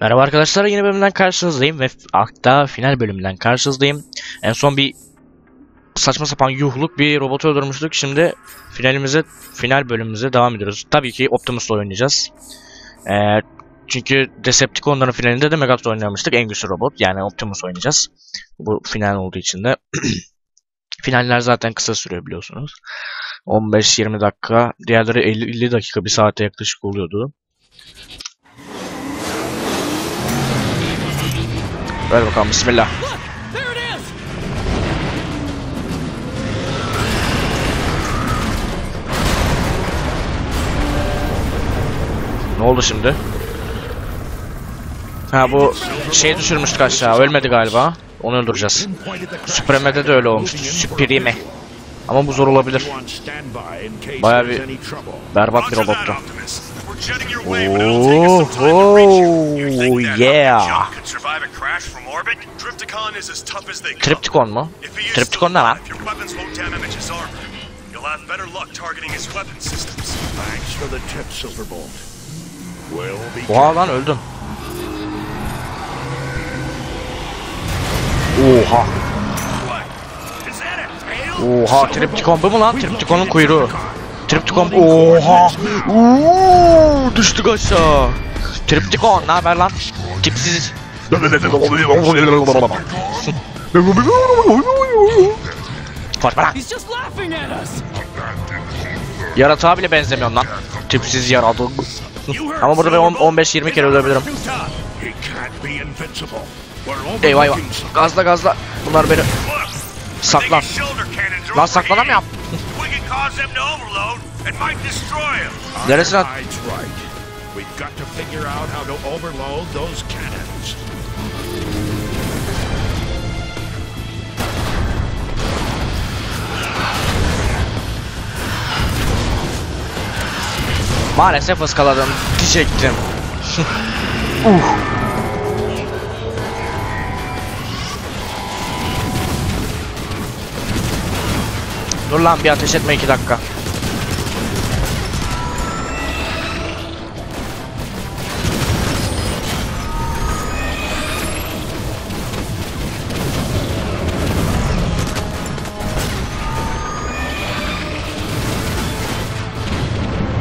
Merhaba arkadaşlar yeni bölümden karşınızdayım ve hatta final bölümünden karşınızdayım. En son bir saçma sapan yuhluk bir robotu öldürmüştük. Şimdi finalimize, final bölümümüze devam ediyoruz. Tabii ki Optimus'la oynayacağız. Ee, çünkü Decepticonların finalinde de Megatron oynamıştık. En güçlü robot yani Optimus oynayacağız. Bu final olduğu için de. Finaller zaten kısa sürüyor biliyorsunuz. 15-20 dakika. Diğerleri 50, 50 dakika, bir saate yaklaşık oluyordu. Ver bakalım bismillah. Ne oldu şimdi? Ha bu şey düşürmüştük aşağı. Ölmedi galiba. Onu öldüreceğiz. Supreme'de de öyle olmuştu. Supreme. Ama bu zor olabilir. Bayağı bir berbat bir robottu. Oh, oh yeah. Tripticon mu? Tripticon ne lan? You'll have better luck targeting his weapon systems. Thanks for the tip, Silverbolt. We'll be Oha lan öldüm. Oha. Oha Tripticon bu mu lan? Tripticon'un kuyruğu. Tripticon oha. Uuu düştük aşağı. Tripticon ne haber lan? Tipsiz. At us! Yaratığa bile benzemiyorum lan. Tipsiz yaratık. Ama burada ben on- Silverbolt? 15-20 kere ölebilirim. Eyvah eyvah. Gazla gazla. Bunlar beni saklan. Lan saklanamıyorum. overheating. We can cause them to overload and might destroy him. Neresine at- Ironhide's right. We've got to figure out how to overload those cannons. Maalesef ıskaladım. Diyecektim. uh. Dur lan bir ateş etme iki dakika.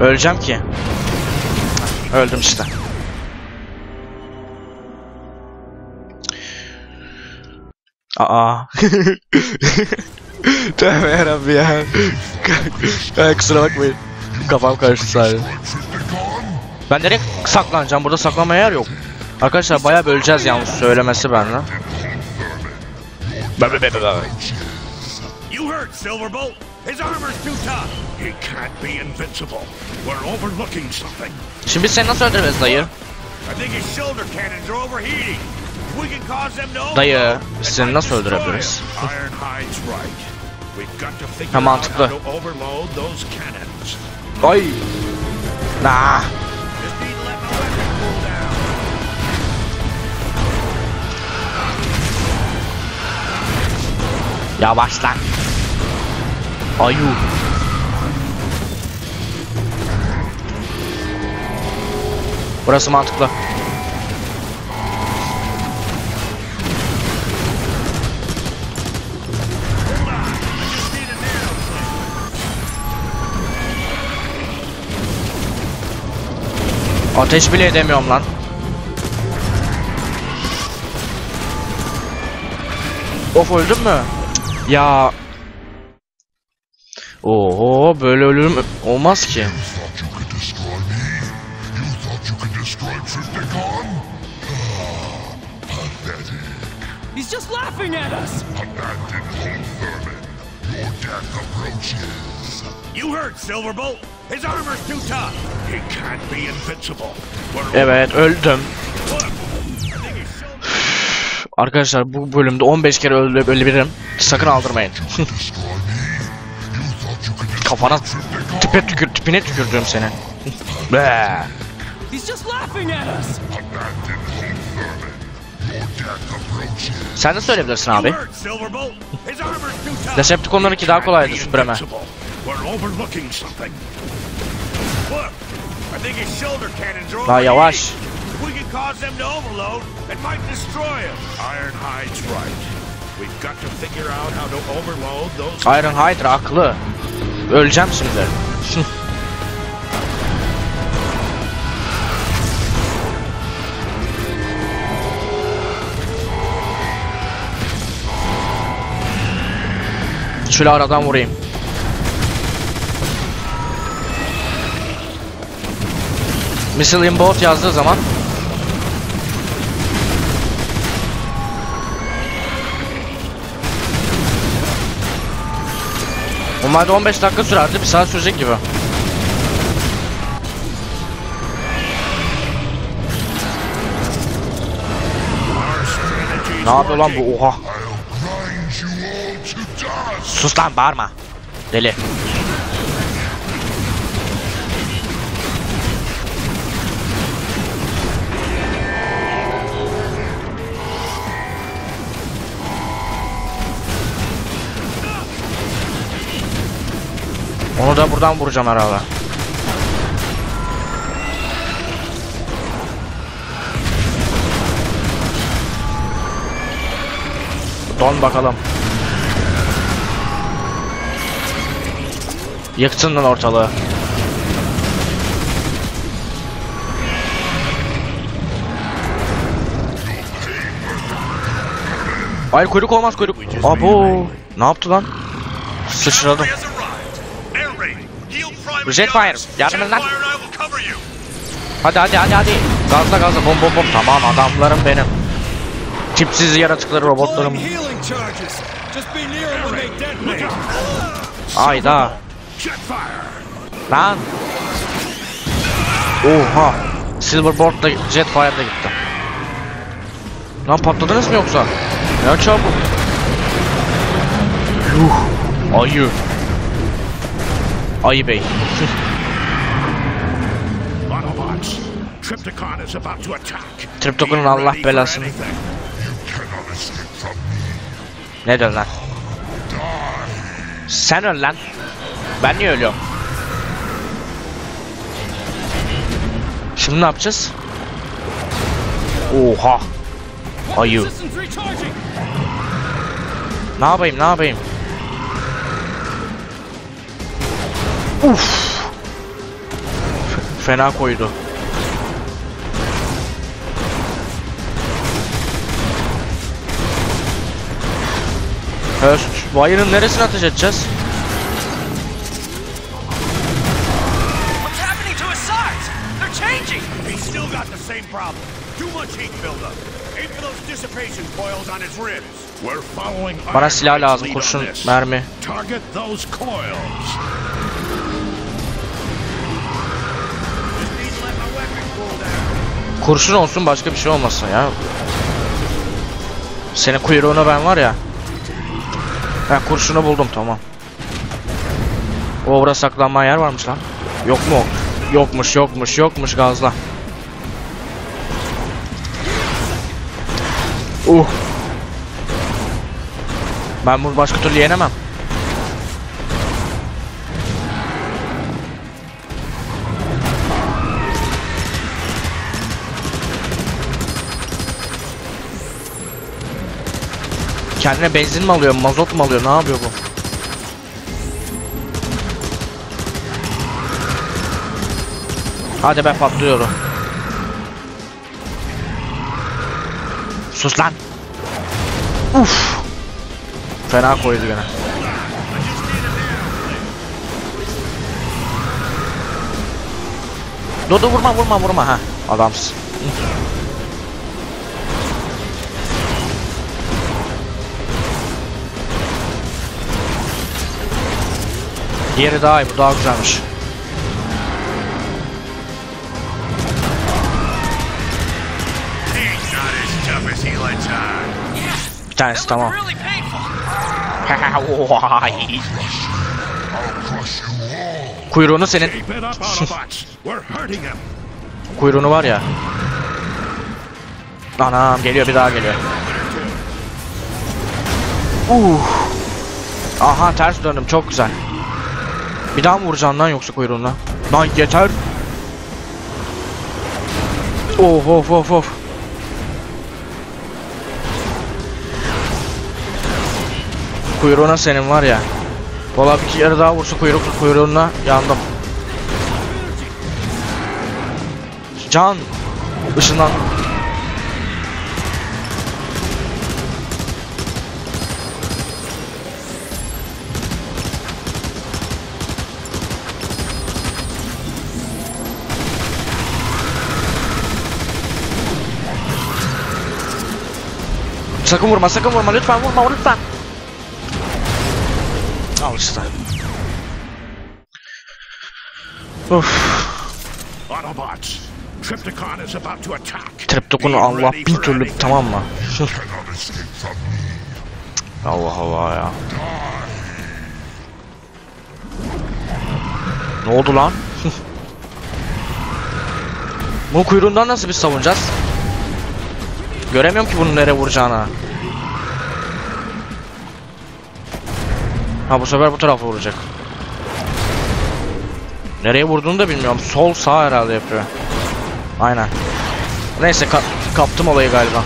Öleceğim ki. Öldüm işte. Aa. Tövbe yarabbi ya. ya. Kusura bakmayın. Kafam karıştı sadece. Ben nereye saklanacağım? Burada saklanmaya yer yok. Arkadaşlar bayağı böleceğiz yalnız söylemesi benden. You heard Silverbolt. His armor's too tough. He can't be invincible. We're overlooking something. Şimdi seni nasıl öldüreceğiz dayı? I think his shoulder cannons are overheating. We can cause them to overload. Dayı seni nasıl öldürebiliriz? Ha, mantıklı. Ay. Nah. Yavaş lan. Ayu. Burası mantıklı. Ateş bile edemiyorum lan. Of öldüm mü? Ya. Oho böyle ölüm olmaz ki. He's just laughing at us! Abandoned home vermin. Your death approaches. You heard Silverbolt. His armor's too tough. He can't be invincible. We're Evet öldüm. Arkadaşlar bu bölümde 15 kere öle ölebilirim. Sakın aldırmayın. Kafana tipe tükür tipine tükürdüm seni. Be. Sen de söyleyebilirsin abi. Decepticonlarınki daha kolaydı Be Daha yavaş. If we can cause them to overload, it might destroy us. Ironhide's right. We've got to figure out how to overload those. Ironhide haklı. Öleceğim şimdi. Şöyle aradan vurayım. Missile inbound yazdığı zaman Normalde 15 dakika sürerdi, bir saat sürecek gibi. Ne yapıyor lan bu? Oha. Sus lan bağırma. Deli. Onu da buradan vuracağım herhalde. Don bakalım. Yıktın lan ortalığı. Hayır kuyruk olmaz kuyruk. Abo. Ne yaptı lan? Sıçradım. Jetfire, yardım edin lan. Hadi hadi hadi hadi. Gazla gazla bom bom bom. Tamam adamlarım benim. Tipsiz yaratıkları robotlarım. Ayda. Lan. Oha. Silverboard da Jetfire da gitti. Lan patladınız mı yoksa? Ya çabuk. Yuh. Ayı. Ayı bey. Autobots. Tripticon is about to attack. Triptokon'un Allah belasını. Ne diyorsun lan? Sen öl lan. Ben niye ölüyorum? Şimdi ne yapacağız? Oha. Ayı. Ne yapayım ne yapayım? Uf. Fena koydu. Evet, Wire'ın neresine ateş edeceğiz? What's happening to his sides? They're changing. He's still got the same problem. Too much heat buildup. Aim for those dissipation coils on his ribs. We're following Bana silah lazım, kurşun, this. mermi. Target those coils. Kurşun olsun başka bir şey olmasın ya. Senin kuyruğuna ben var ya. Ben kurşunu buldum tamam. O orada saklanma yer varmış lan. Yok mu? Yokmuş yokmuş yokmuş gazla. Uh. Ben bunu başka türlü yenemem. Kendine benzin mi alıyor, mazot mu alıyor, ne yapıyor bu? Hadi be patlıyorum. Sus lan. Uf. Fena koydu gene. Dur vurma vurma vurma ha. Adamsın. Diğeri daha iyi, bu daha güzelmiş. Bir tanesi tamam. Kuyruğunu senin, kuyruğunu var ya. Anam geliyor bir daha geliyor. Uh. Aha ters döndüm çok güzel. Bir daha mı vuracaksın lan yoksa kuyruğuna? Lan yeter. Of of of of. Kuyruğuna senin var ya. Valla bir kere daha vursa kuyruk kuyruğuna yandım. Can. Işından. Sakın vurma, sakın vurma. Lütfen vurma, lütfen. Al işte. Of. Autobots, Tripticon is about to attack. Triptokun'u Be Allah bin türlü tamam mı? Allah Allah ya. Ne oldu lan? Bunun kuyruğundan nasıl biz savunacağız? Göremiyorum ki bunun nereye vuracağını. Ha bu sefer bu tarafa vuracak. Nereye vurduğunu da bilmiyorum. Sol sağ herhalde yapıyor. Aynen. Neyse ka- kaptım olayı galiba.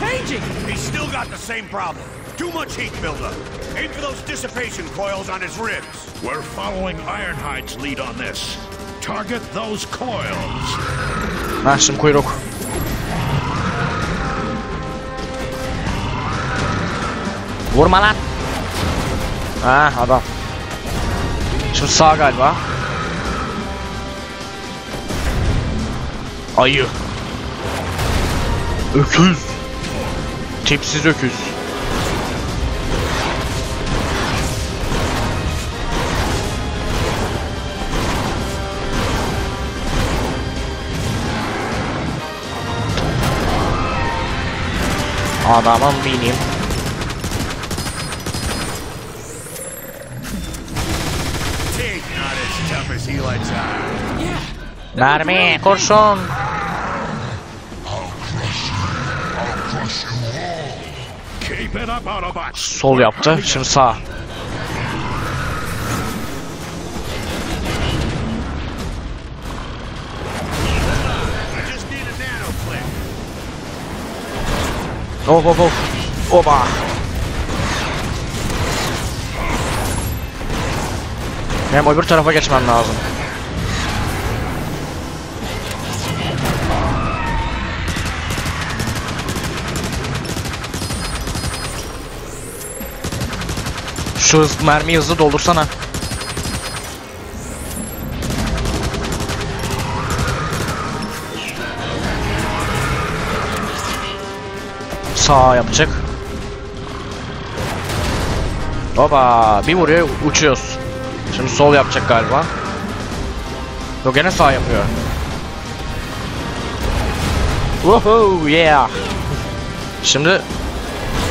Changing! He's still got the same problem. Too much heat buildup. Aim for those dissipation coils on his ribs. We're following Ironhide's lead on this. Target those coils. Ha şimdi kuyruk. Vurma lan. Ha adam. Şimdi sağ galiba. Ayı. Öküz. Tipsiz öküz. Adamım benim. Teeth not Sol yaptı. Şimdi sağ. Of of of. Oba. Benim öbür tarafa geçmem lazım. Şu hız, mermiyi hızlı doldursana. Sağ yapacak. Oba bir vuruyor uçuyoruz. Şimdi sol yapacak galiba. Yok gene sağ yapıyor. Woohoo yeah. Şimdi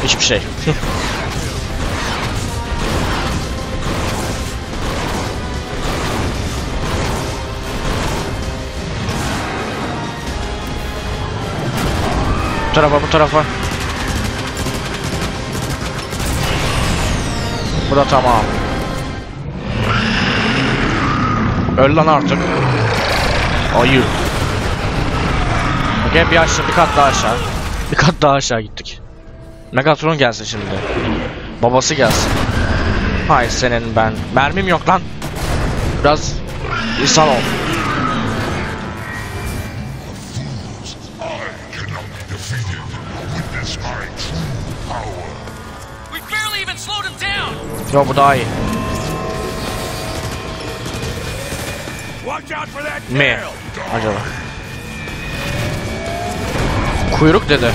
hiçbir şey. bu tarafa bu tarafa. Bu da tamam. Öl lan artık. Ayı. Gel bir aşağı, bir kat daha aşağı. Bir kat daha aşağı gittik. Megatron gelsin şimdi. Babası gelsin. Hay senin ben. Mermim yok lan. Biraz insan ol. Yo bu daha iyi. Mi? Acaba. Kuyruk dedi.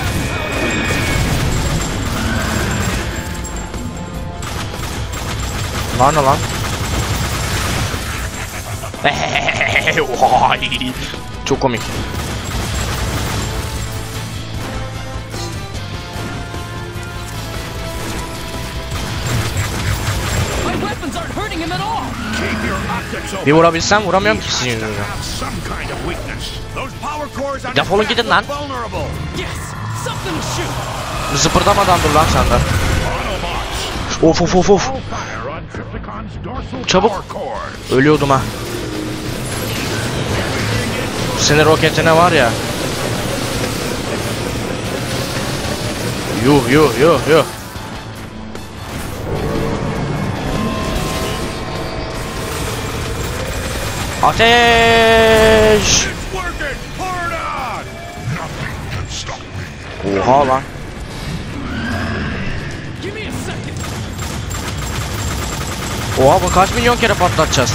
Lan ne lan? Çok komik. Bir vurabilsem vuramıyorum ki sizin yüzünüzden. Defolun gidin lan. Zıpırdamadan dur lan sen de. Of of of of. Çabuk. Ölüyordum ha. Senin roketine var ya. Yuh yuh yuh yuh. Me. Oha lan. Oha bu kaç milyon kere patlatacağız?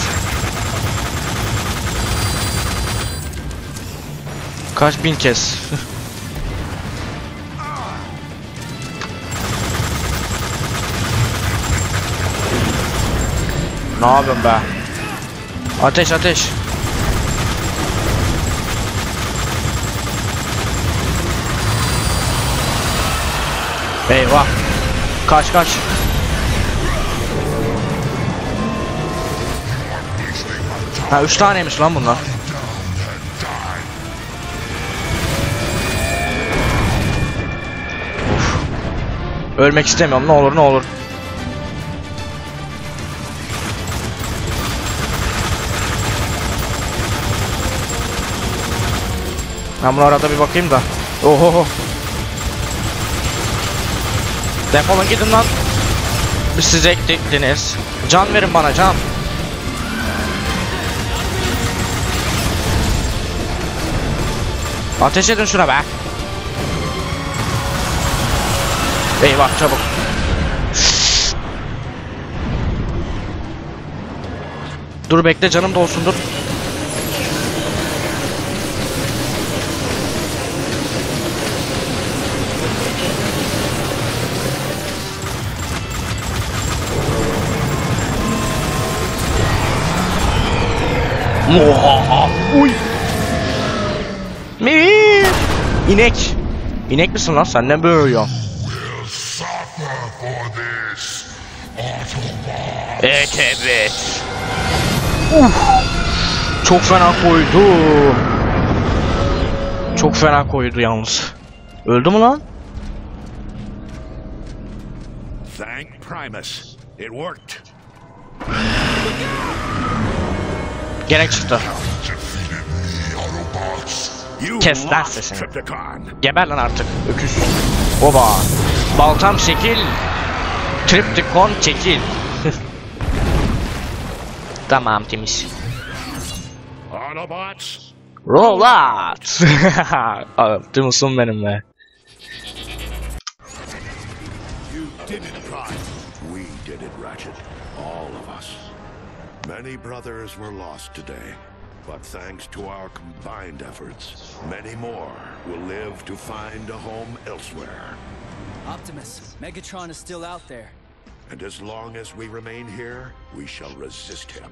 Kaç bin kez? ne yapıyorsun be? Ateş ateş. Eyvah. Kaç kaç. Ha üç taneymiş lan bunlar. Ölmek istemiyorum ne olur ne olur. Ben bunu arada bir bakayım da. Oho. Defolun gidin lan. Biz size ektiktiniz. Can verin bana can. Ateş edin şuna be. Eyvah çabuk. Dur bekle canım dolsun dur. Oha! Uy! Mi? İnek. İnek misin lan sen ne böğürüyorsun? Will suffer for this. Autobot. Evet evet. Uf. Çok fena koydu. Çok fena koydu yalnız. Öldü mü lan? Thank Primus. It worked. Gerek çıktı. Kes lan sesini. Geber lan artık. Öküz. Oba. Baltam çekil. Triptikon çekil. tamam temiz. Out. Optimus'um benim Many brothers were lost today, but thanks to our combined efforts, many more will live to find a home elsewhere. Optimus, Megatron is still out there. And as long as we remain here, we shall resist him.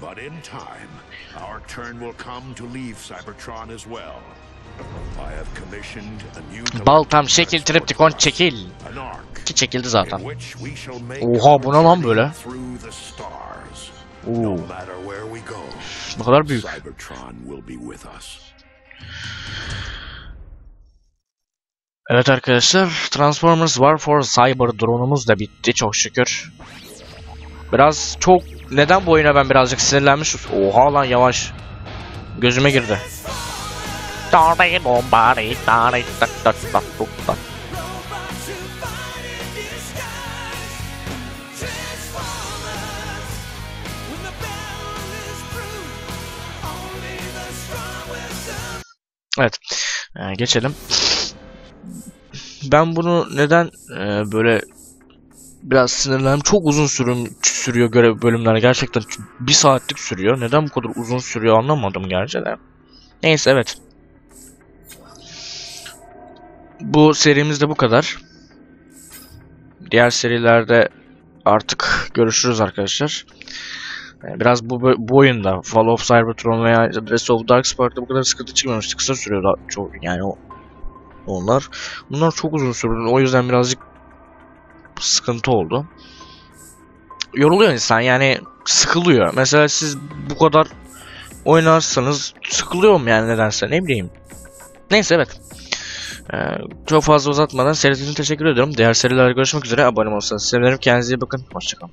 But in time, our turn will come to leave Cybertron as well. I have commissioned a new Baltam çekil Triptikon çekil. an arc Ki çekildi zaten. in which we shall Oha, bu ne lan böyle? Through the stars. Oo, ne kadar büyük. Cybertron will be with us. Evet arkadaşlar, Transformers War for Cyber drone'umuz da bitti çok şükür. Biraz çok neden bu oyuna ben birazcık sinirlenmiş. Oha lan yavaş. Gözüme girdi. Robots Ee, geçelim. Ben bunu neden e, böyle biraz sinirlendim. Çok uzun sürüm sürüyor görev bölümler. Gerçekten bir saatlik sürüyor. Neden bu kadar uzun sürüyor anlamadım gerçi de. Neyse evet. Bu serimiz de bu kadar. Diğer serilerde artık görüşürüz arkadaşlar. Ee, Biraz bu, bu oyunda Fall of Cybertron veya Dress of Darkspark'ta bu kadar sıkıntı çıkmamıştı. Kısa sürüyordu çok yani o onlar. Bunlar çok uzun sürdü. O yüzden birazcık sıkıntı oldu. Yoruluyor insan yani sıkılıyor. Mesela siz bu kadar oynarsanız sıkılıyorum yani nedense ne bileyim. Neyse evet. Ee, çok fazla uzatmadan seyrettiğiniz için teşekkür ediyorum. Diğer serilerde görüşmek üzere. Abone olursanız sevinirim. Kendinize iyi bakın. Hoşçakalın.